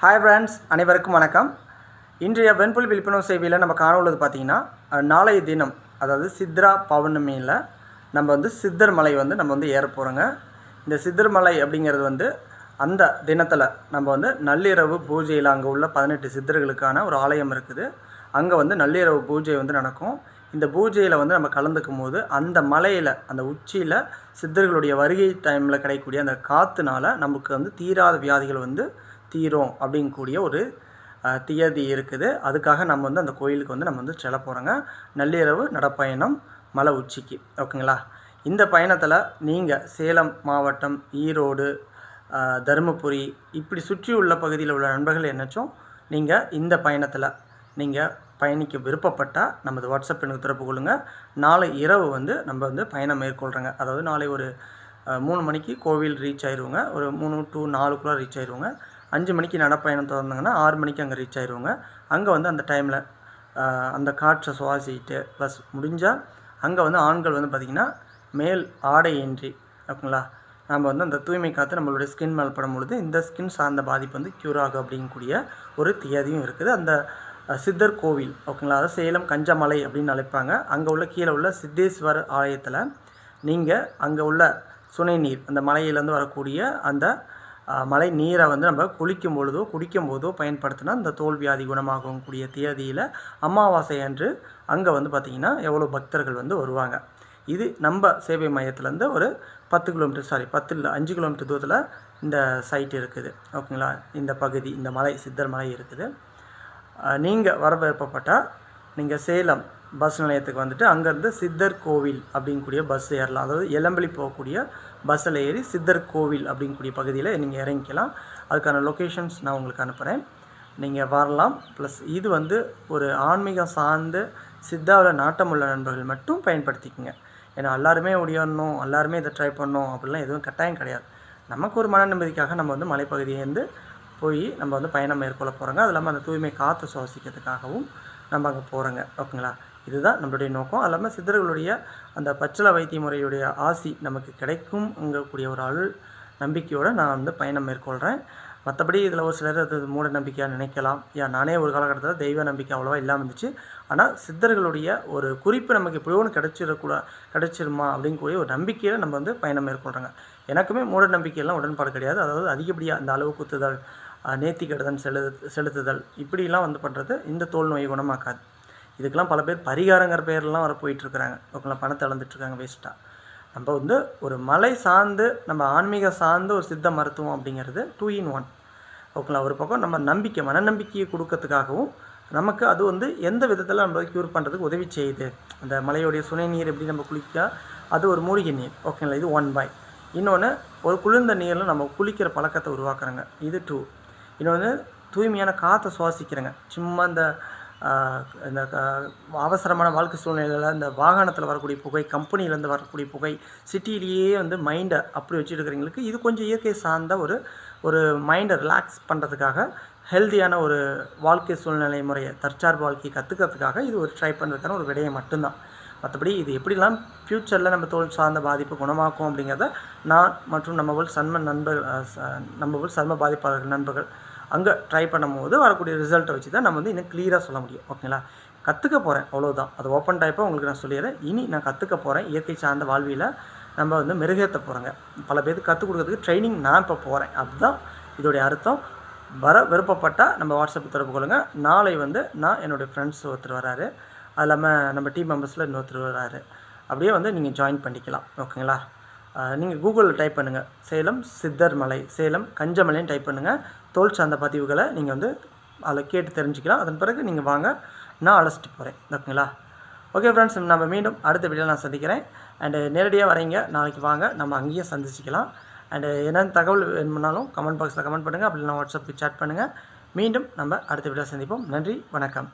Hi friends அனைவருக்கும் வணக்கம். இன்றைய வெண்புல் விழிப்புணர்வு சேவையில் நம்ம காண உள்ளது பார்த்தீங்கன்னா நாளைய தினம் அதாவது சித்ரா பௌர்ணமியில் நம்ம வந்து சித்தர் மலை வந்து நம்ம வந்து ஏற போகிறோங்க இந்த சித்தர் மலை அப்படிங்கிறது வந்து அந்த தினத்தில் நம்ம வந்து நள்ளிரவு பூஜையில் அங்கே உள்ள பதினெட்டு சித்தர்களுக்கான ஒரு ஆலயம் இருக்குது. அங்கே வந்து நள்ளிரவு பூஜை வந்து நடக்கும். இந்த பூஜையில் வந்து நம்ம கலந்துக்கும் போது அந்த மலையில் அந்த உச்சியில் சித்தர்களுடைய வருகை டைமில் கிடைக்கக்கூடிய அந்த காற்றுனால நமக்கு வந்து தீராத வியாதிகள் வந்து தீரும் அப்படிங்கக்கூடிய ஒரு தியதி இருக்குது. அதுக்காக நம்ம வந்து அந்த கோயிலுக்கு வந்து நம்ம வந்து செல்ல போகிறோங்க நள்ளிரவு நடப்பயணம் மலை உச்சிக்கு. ஓகேங்களா? இந்த பயணத்தில் நீங்கள் சேலம் மாவட்டம் ஈரோடு தருமபுரி இப்படி சுற்றி உள்ள பகுதியில் உள்ள நண்பர்கள் என்னச்சும் நீங்கள் இந்த பயணத்தில் நீங்கள் பயணிக்க விருப்பப்பட்டால் நமது வாட்ஸ்அப் எனக்கு தொடர்பு கொள்ளுங்கள் நாளை இரவு வந்து நம்ம வந்து பயணம் மேற்கொள்கிறோங்க அதாவது நாளை ஒரு மூணு மணிக்கு கோவில் ரீச் ஆயிடுவோங்க ஒரு மூணு டு நாலுக்குள்ளே ரீச் ஆயிடுவோங்க அஞ்சு மணிக்கு நடப்பயணம் திறந்தாங்கன்னா ஆறு மணிக்கு அங்கே ரீச் ஆயிடுவாங்க அங்கே வந்து அந்த டைமில் அந்த காற்றை சுவாசிக்கிட்டு ப்ளஸ் முடிஞ்சால் அங்கே வந்து ஆண்கள் வந்து பார்த்திங்கன்னா மேல் ஆடை இன்றி ஓகேங்களா? நம்ம வந்து அந்த தூய்மை காற்று நம்மளுடைய ஸ்கின் மேல் படும் பொழுது இந்த ஸ்கின் சார்ந்த பாதிப்பு வந்து க்யூர் ஆகும் அப்படிங்கக்கூடிய ஒரு தியதியும் இருக்குது. அந்த சித்தர் கோவில் ஓகேங்களா? அதாவது சேலம் கஞ்சமலை அப்படின்னு அழைப்பாங்க. அங்கே உள்ள கீழே உள்ள சித்தேஸ்வர் ஆலயத்தில் நீங்கள் அங்கே உள்ள சுனை நீர் அந்த மலையிலேருந்து வரக்கூடிய அந்த மழை மலை நீரை வந்து நம்ம குளிக்கும் பொழுதோ குடிக்கும் போதோ பயன்படுத்தினா இந்த தோல் வியாதி குணமாகும் கூடிய தேதியில் அமாவாசை அன்று அங்கே வந்து பார்த்திங்கன்னா எவ்வளோ பக்தர்கள் வந்து வருவாங்க. இது நம்ம சேவை மையத்துலேருந்து ஒரு பத்து கிலோமீட்டர் சாரி பத்து இல்லை அஞ்சு கிலோமீட்டர் தூரத்தில் இந்த சைட் இருக்குது. ஓகேங்களா இந்த பகுதி இந்த மலை சித்தர் மலை இருக்குது. நீங்கள் வர விருப்பப்பட்டால் நீங்கள் சேலம் பஸ் நிலையத்துக்கு வந்துட்டு அங்கேருந்து சித்தர் கோவில் அப்படிங்கக்கூடிய பஸ் ஏறலாம். அதாவது எலம்பலி போகக்கூடிய பஸ்ஸில் ஏறி சித்தர் கோவில் அப்படிங்கக்கூடிய பகுதியில் நீங்கள் இறங்கிக்கலாம். அதுக்கான லொக்கேஷன்ஸ் நான் உங்களுக்கு அனுப்புகிறேன் நீங்கள் வரலாம். ப்ளஸ் இது வந்து ஒரு ஆன்மீகம் சார்ந்து சித்தாவில் நாட்டமுள்ள நண்பர்கள் மட்டும் பயன்படுத்திக்கங்க. ஏன்னா எல்லாருமே ஒடியாடணும் எல்லாருமே இதை ட்ரை பண்ணணும் அப்படிலாம் எதுவும் கட்டாயம் கிடையாது. நமக்கு ஒரு மன நிம்மதிக்காக நம்ம வந்து மலைப்பகுதியிலேருந்து போய் நம்ம வந்து பயணம் மேற்கொள்ள போகிறோங்க அது இல்லாமல் அந்த தூய்மை காற்று சுவாசிக்கிறதுக்காகவும் நம்ம அங்கே போகிறோங்க ஓகேங்களா? இதுதான் நம்மளுடைய நோக்கம். அல்லாமல் சித்தர்களுடைய அந்த பச்சில வைத்திய முறையுடைய ஆசி நமக்கு கிடைக்கும்ங்கக்கூடிய ஒரு அருள் நம்பிக்கையோடு நான் வந்து பயணம் மேற்கொள்கிறேன் மற்றபடி இதில் ஒரு சிலர் அது மூட நம்பிக்கையாக நினைக்கலாம். ஏன் நானே ஒரு காலகட்டத்தில் தெய்வ நம்பிக்கை அவ்வளோவா இல்லாமல் இருந்துச்சு. ஆனால் சித்தர்களுடைய ஒரு குறிப்பு நமக்கு எப்படியோ ஒன்று கிடைச்சிடக்கூட கிடச்சிருமா அப்படிங்கக்கூடிய ஒரு நம்பிக்கையில் நம்ம வந்து பயணம் மேற்கொள்கிறோங்க எனக்குமே மூட நம்பிக்கையெல்லாம் உடன்பாடு கிடையாது. அதாவது அதிகப்படியாக அந்த அளவு குத்துதல் நேர்த்திக்கடன் செலு செலுத்துதல். இப்படிலாம் வந்து பண்ணுறது இந்த தோல் நோயை குணமாக்காது. இதுக்கெல்லாம் பல பேர் பரிகாரங்கிற பேர்லாம் வர போயிட்டுருக்குறாங்க. ஓகேங்களா? பணத்தை இழந்துட்டுருக்காங்க வேஸ்ட்டாக நம்ம வந்து ஒரு மலை சார்ந்து நம்ம ஆன்மீக சார்ந்து ஒரு சித்த மருத்துவம் அப்படிங்கிறது டூ இன் ஒன் ஓகேங்களா? ஒரு பக்கம் நம்ம நம்பிக்கை மனநம்பிக்கையை கொடுக்கறதுக்காகவும் நமக்கு அது வந்து எந்த விதத்தில் நம்ம க்யூர் பண்ணுறதுக்கு உதவி செய்யுது? அந்த மலையோடைய சுனை நீர் எப்படி நம்ம குளிக்கா அது ஒரு மூலிகை நீர். ஓகேங்களா? இது ஒன் பை இன்னொன்று ஒரு குளிர்ந்த நீரில் நம்ம குளிக்கிற பழக்கத்தை உருவாக்குறாங்க. இது டூ இன்னொன்று தூய்மையான காற்றை சுவாசிக்கிறேங்க. சும்மா இந்த இந்த க- அவசரமான வாழ்க்கை சூழ்நிலையில் இந்த வாகனத்தில் வரக்கூடிய புகை கம்பெனிலேருந்து வரக்கூடிய புகை சிட்டிலேயே வந்து மைண்டை அப்படி வச்சுட்டு இருக்கிறவங்களுக்கு இது கொஞ்சம் இயற்கை சார்ந்த ஒரு ஒரு மைண்டை ரிலாக்ஸ் பண்ணுறதுக்காக ஹெல்த்தியான ஒரு வாழ்க்கை சூழ்நிலை முறையை தற்சார்பு வாழ்க்கையை கற்றுக்கிறதுக்காக இது ஒரு ட்ரை பண்ணுறதுக்கான ஒரு விடையை மட்டும்தான். மற்றபடி இது எப்படிலாம் ஃப்யூச்சரில் நம்ம தோல் சார்ந்த பாதிப்பு குணமாக்கும் அப்படிங்கிறத நான் மற்றும் நம்ம போல் சன்ம நண்பர்கள் நம்ம போல் சர்ம பாதிப்பாளர்கள் நண்பர்கள் அங்கே ட்ரை பண்ணும்போது வரக்கூடிய ரிசல்ட்டை வச்சு தான் நம்ம வந்து இன்னும் கிளியராக சொல்ல முடியும். ஓகேங்களா கற்றுக்க போகிறேன் அவ்வளோதான் அது ஓப்பன் டைப்பாக உங்களுக்கு நான் சொல்லிடுறேன். இனி நான் கற்றுக்க போகிறேன் இயற்கை சார்ந்த வாழ்வியில் நம்ம வந்து மெருகேற்ற போகிறோங்க பல பேருக்கு கற்றுக் கொடுக்கறதுக்கு ட்ரைனிங் நான் இப்போ போகிறேன் அதுதான் இதோடைய அர்த்தம். வர விருப்பப்பட்டால் நம்ம வாட்ஸ்அப் தொடர்பு கொள்ளுங்கள் நாளை வந்து நான் என்னுடைய ஃப்ரெண்ட்ஸ் ஒருத்தர் வராரு. அது இல்லாமல் நம்ம டீம் மெம்பர்ஸில் இன்னொருத்தர் வராரு. அப்படியே வந்து நீங்கள் ஜாயின் பண்ணிக்கலாம். ஓகேங்களா நீங்கள் கூகுளில் டைப் பண்ணுங்கள் சேலம் சித்தர் மலை சேலம் கஞ்சமலைன்னு டைப் பண்ணுங்கள் தோல் சார்ந்த பதிவுகளை நீங்கள் வந்து அதில் கேட்டு தெரிஞ்சுக்கலாம். அதன் பிறகு நீங்கள் வாங்க நான் அழைச்சிட்டு போகிறேன் ஓகேங்களா ஓகே ஃப்ரெண்ட்ஸ் நம்ம மீண்டும் அடுத்த வீடியோவில் நான் சந்திக்கிறேன். அண்டு நேரடியாக வரீங்க. நாளைக்கு வாங்க. நம்ம அங்கேயே சந்திச்சிக்கலாம். அண்டு என்னென்ன தகவல் வேணும்னாலும் கமெண்ட் பாக்ஸில் கமெண்ட் பண்ணுங்கள் அப்படி நான் வாட்ஸ்அப்புக்கு சேட் பண்ணுங்கள் மீண்டும் நம்ம அடுத்த வீடியோ சந்திப்போம். நன்றி வணக்கம்.